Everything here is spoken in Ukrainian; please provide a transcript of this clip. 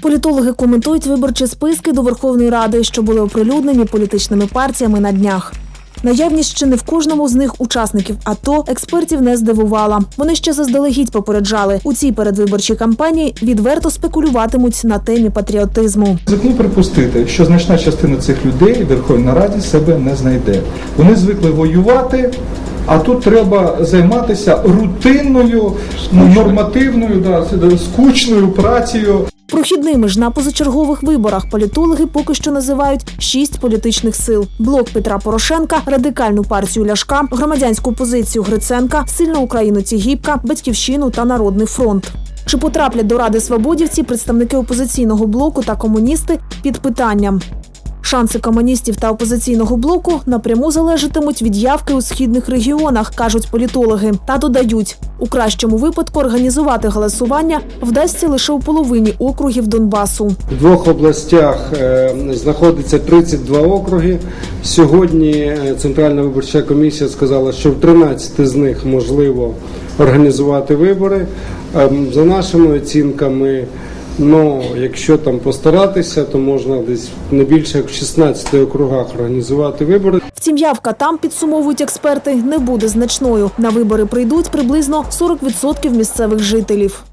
Політологи коментують виборчі списки до Верховної Ради, що були оприлюднені політичними партіями на днях. Наявність ще не в кожному з них учасників АТО експертів не здивувала. Вони ще заздалегідь попереджали у цій передвиборчій кампанії відверто спекулюватимуть на темі патріотизму. Ризикну припустити, що значна частина цих людей в Верховній Раді себе не знайде. Вони звикли воювати, а тут треба займатися рутинною, ну, нормативною, да, скучною працею. Прохідними ж на позачергових виборах політологи поки що називають шість політичних сил: блок Петра Порошенка, радикальну партію Ляшка, громадянську позицію Гриценка, сильну Україну Тігіпка, батьківщину та Народний фронт. Чи потраплять до Ради свободівці представники опозиційного блоку та комуністи під питанням? Шанси комуністів та опозиційного блоку напряму залежатимуть від явки у східних регіонах, кажуть політологи. Та додають, у кращому випадку організувати голосування вдасться лише у половині округів Донбасу. В двох областях е, знаходиться 32 округи. Сьогодні е, Центральна виборча комісія сказала, що в 13 з них можливо організувати вибори. Ем, За нашими оцінками, ну якщо там постаратися, то можна десь не більше як в 16 округах організувати вибори. Втім, явка там підсумовують експерти не буде значною. На вибори прийдуть приблизно 40% місцевих жителів.